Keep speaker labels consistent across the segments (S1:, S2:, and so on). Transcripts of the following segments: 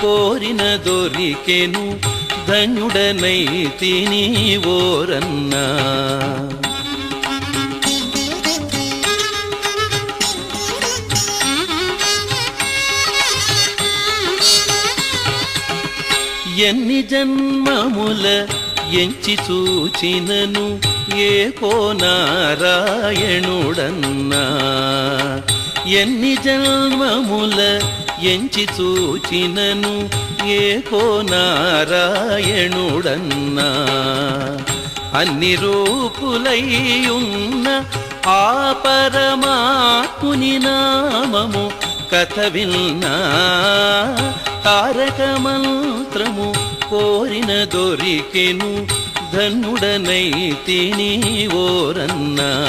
S1: కోరిన దొరికెను ధన్యుడనైతిని ఓరన్నా. ఎన్ని జన్మముల ఎంచి చూచినను ఏ కోనారాయణుడన్నా. ఎన్ని జన్మముల ఎంచి చూచినను ఏకో నారాయణుడన్నా. అన్ని రూపులయ్యున్న ఆ పరమాత్ముని నామము కథ విన్నా. తారక మంత్రము కోరిన దొరికెను ధన్యుడనైతిని ఓరన్నా.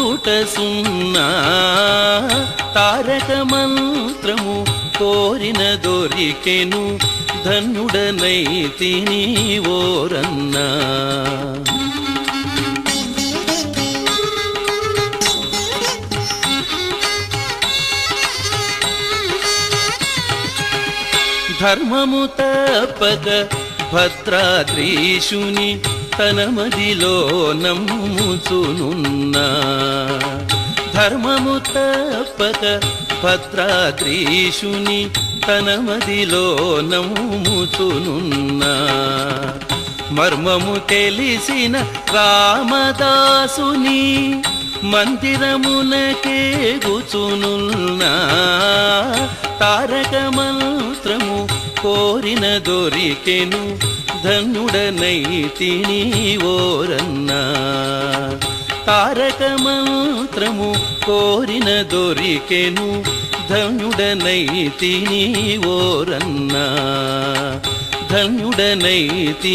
S1: పుట్టుట సున్నా తారక మంత్రము కోరిన దొరికెను ధన్యుడనైతిని ఓరన్నా. ధర్మము తప్పక భద్రాద్రీషుని తన మదిలో నమ్ముచునున్నా ధర్మము తప్పక భద్రాద్రీషుని తన మదిలో నమ్ముచునున్నా మర్మము తెలిసిన రామదాసుని మందిరమునకే గుచునున్నా తారక మంత్రము కోరిన దొరికెను ధన్యుడనైతిని ఓరన్నా. తారక మంత్రము కోరిన దొరికెను ధన్యుడనైతిని ఓరన్నా. ధన్యుడనైతి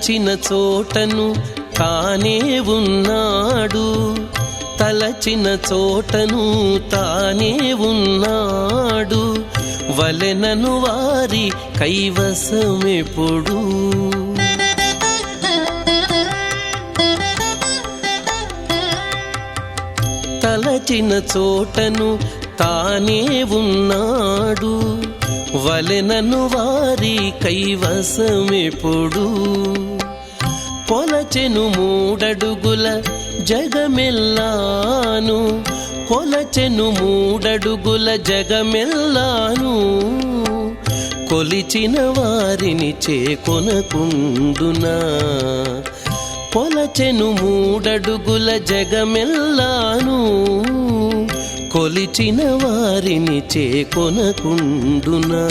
S1: తలచిన చోటను తానే ఉన్నాడు. తలచిన చోటను తానే ఉన్నాడు. వలెనను వారి కైవసమెప్పుడు. తలచిన చోటను తానే ఉన్నాడు. వలెనను వారి కైవసమెప్పుడు. కొలచెను మూడడుగుల జగమెల్లాను.
S2: కొలచెను మూడడుగుల జగమెల్లాను. కొలిచిన వారిని చేకొనకుందునా కొలచెను మూడడుగుల జగమెల్లాను. కొలిచిన వారిని చేకొనకుండునా.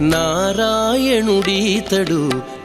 S2: నారాయణుడీతడు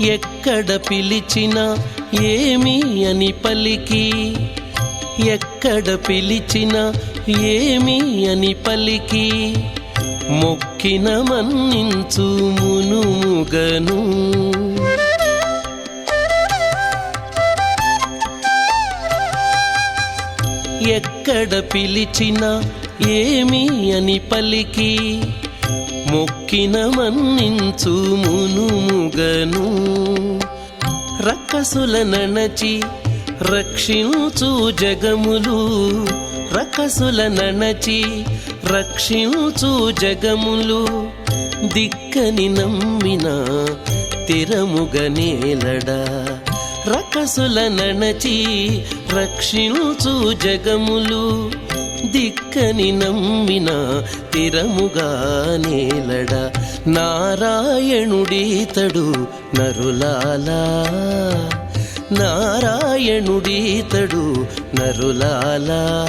S2: ఎక్కడ పిలిచినా ఏమి అని పలికి. ఎక్కడ పిలిచినా ఏమి అని పలికి. మొక్కిన మన్నించు మునుముగను. ఎక్కడ పిలిచినా ఏమి అని పలికి. మొక్కిన మన్నించు మునుముగను రక్కసుల నణచి రక్షించు జగములు. రకసుల నణచి రక్షించు జగములు. దిక్కని నమ్మిన తిరముగనేలడా రకసుల నణచి రక్షించు జగములు దిక్కని నమ్మిన తిరముగా నేలడ నారాయణుడీతడు నరులాలా. నారాయణుడీతడు నరులాలా.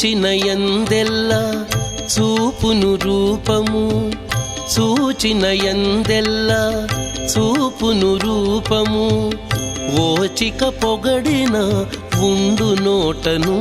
S2: చూచిన ఎందెల్ల చూపును రూపము చూచిన ఎందెల్ల చూపును రూపము. ఓచిక పొగడిన ఉండు నోటను.